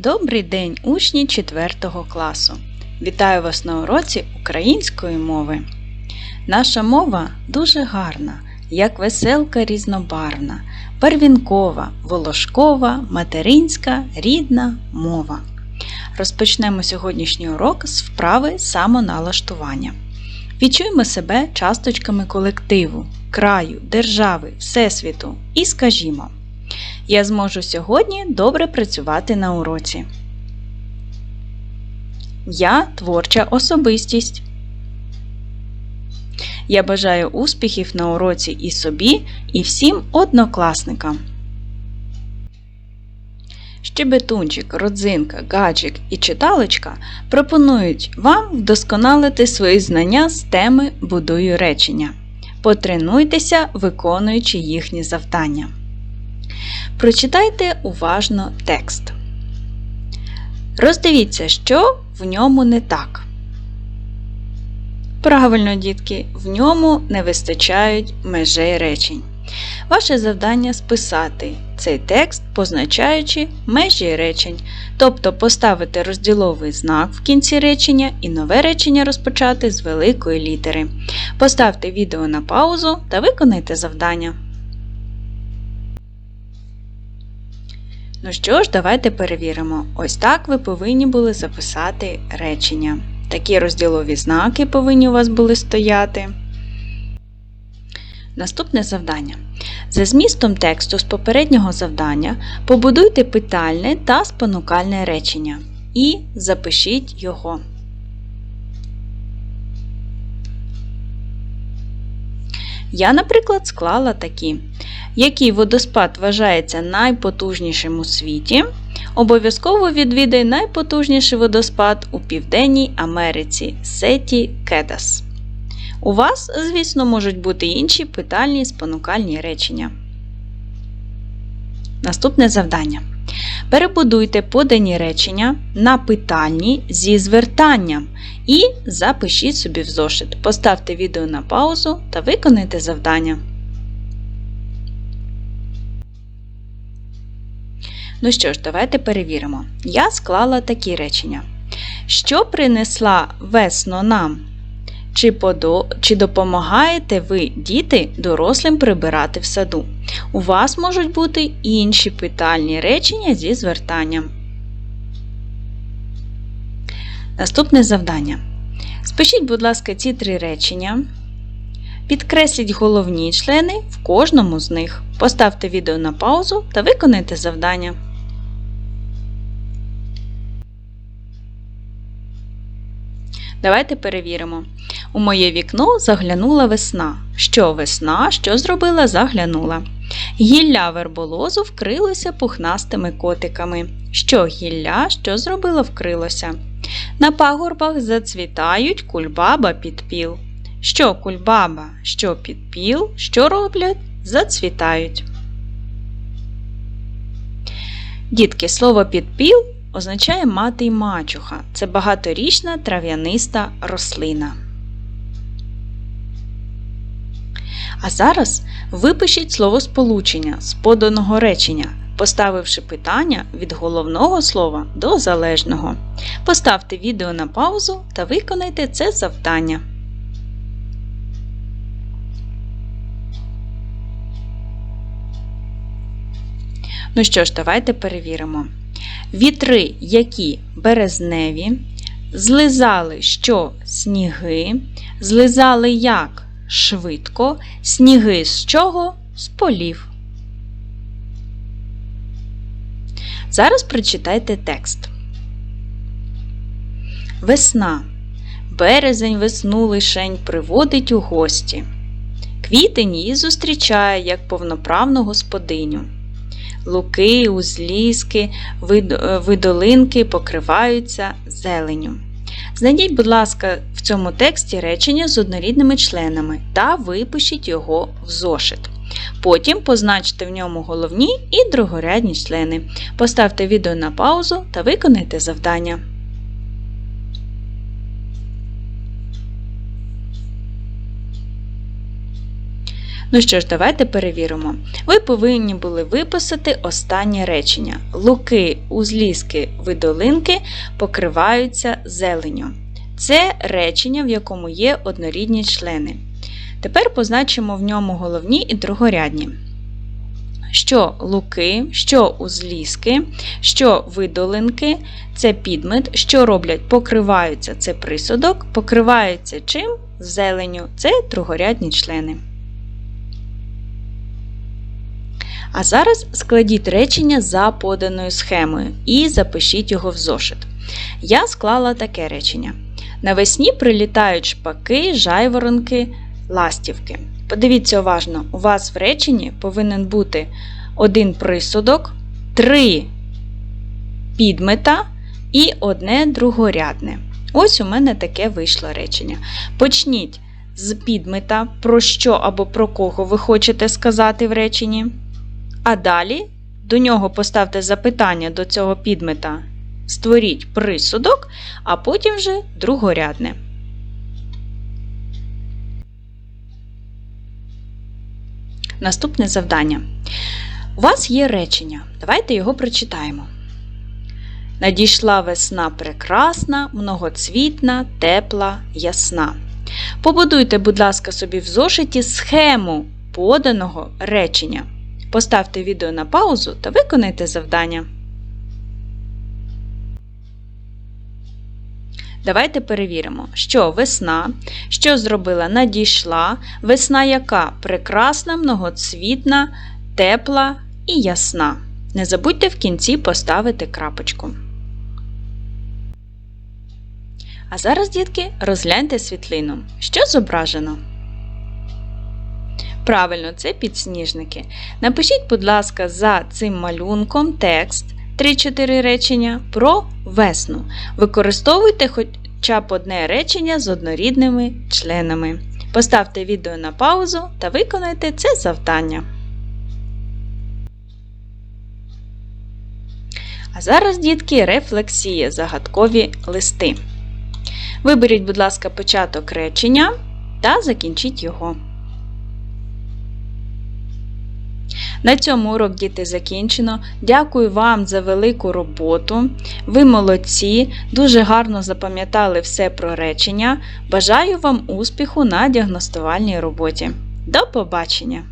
Добрий день, учні 4 класу! Вітаю вас на уроці української мови. Наша мова дуже гарна, як веселка різнобарвна, барвінкова, волошкова, материнська, рідна мова. Розпочнемо сьогоднішній урок з вправи самоналаштування. Відчуємо себе часточками колективу, краю, держави, всесвіту і скажімо. Я зможу сьогодні добре працювати на уроці. Я творча особистість. Я бажаю успіхів на уроці і собі, і всім однокласникам. Щебетунчик, родзинка, гаджик і читалочка пропонують вам вдосконалити свої знання з теми Будую речення. Потренуйтеся, виконуючи їхні завдання. Прочитайте уважно текст. Роздивіться, що в ньому не так. Правильно, дітки, в ньому не вистачають межей речень. Ваше завдання списати цей текст, позначаючи межі речень, тобто поставити розділовий знак в кінці речення і нове речення розпочати з великої літери. Поставте відео на паузу та виконайте завдання. Ну що ж, давайте перевіримо. Ось так ви повинні були записати речення. Такі розділові знаки повинні у вас були стояти. Наступне завдання. За змістом тексту з попереднього завдання побудуйте питальне та спонукальне речення і запишіть його. Я, наприклад, склала такі. Який водоспад вважається найпотужнішим у світі, обов'язково відвідай найпотужніший водоспад у Південній Америці Сеті Кедас. У вас, звісно, можуть бути інші питальні спонукальні речення. Наступне завдання. Перебудуйте подані речення на питальні зі звертанням і запишіть собі в зошит. Поставте відео на паузу та виконайте завдання. Ну що ж, давайте перевіримо. Я склала такі речення. Що принесла весно нам? Чи, подо... Чи допомагаєте ви, діти, дорослим прибирати в саду? У вас можуть бути інші питальні речення зі звертанням. Наступне завдання. Спишіть, будь ласка, ці три речення. Підкресліть головні члени в кожному з них. Поставте відео на паузу та виконайте завдання. Давайте перевіримо. У моє вікно заглянула весна. Що весна, що зробила, заглянула. Гілля верболозу вкрилося пухнастими котиками. Що гілля, що зробила, вкрилося. На пагорбах зацвітають кульбаба підпіл. Що кульбаба, що підпіл, що роблять, зацвітають. Дітки, слово підпіл означає мати й мачуха. Це багаторічна трав'яниста рослина. А зараз випишіть словосполучення з поданого речення, поставивши питання від головного слова до залежного. Поставте відео на паузу та виконайте це завдання. Ну що ж, давайте перевіримо. Вітри, які березневі, злизали що сніги, злизали як швидко, сніги з чого? З полів. Зараз прочитайте текст. Весна. Березень весну лишень приводить у гості. Квітень її зустрічає як повноправну господиню. Луки, узліски, видолинки покриваються зеленю. Знайдіть, будь ласка, в цьому тексті речення з однорідними членами та випишіть його в зошит. Потім позначте в ньому головні і другорядні члени. Поставте відео на паузу та виконайте завдання. Ну що ж, давайте перевіримо. Ви повинні були виписати останнє речення. Луки, узліски, видолинки покриваються зеленню. Це речення, в якому є однорідні члени. Тепер позначимо в ньому головні і другорядні. Що луки, що узліски, що видолинки це підмет, що роблять, покриваються це присудок, покриваються чим? Зеленю це другорядні члени. А зараз складіть речення за поданою схемою і запишіть його в зошит. Я склала таке речення. Навесні прилітають шпаки, жайворонки, ластівки. Подивіться уважно, у вас в реченні повинен бути один присудок, три підмета і одне другорядне. Ось у мене таке вийшло речення. Почніть з підмета, про що або про кого ви хочете сказати в реченні. А далі до нього поставте запитання до цього підмета. Створіть присудок, а потім вже другорядне. Наступне завдання. У вас є речення. Давайте його прочитаємо. Надійшла весна прекрасна, многоцвітна, тепла, ясна. Побудуйте, будь ласка, собі в зошиті схему поданого речення. Поставте відео на паузу та виконайте завдання. Давайте перевіримо, що весна, що зробила надійшла, весна яка прекрасна, многоцвітна, тепла і ясна. Не забудьте в кінці поставити крапочку. А зараз, дітки, розгляньте світлину. Що зображено? Правильно, це підсніжники. Напишіть, будь ласка, за цим малюнком текст 3-4 речення про весну. Використовуйте хоча б одне речення з однорідними членами. Поставте відео на паузу та виконайте це завдання. А зараз, дітки, рефлексія, загадкові листи. Виберіть, будь ласка, початок речення та закінчіть його. На цьому урок діти закінчено. Дякую вам за велику роботу. Ви молодці, дуже гарно запам'ятали все про речення. Бажаю вам успіху на діагностувальній роботі. До побачення!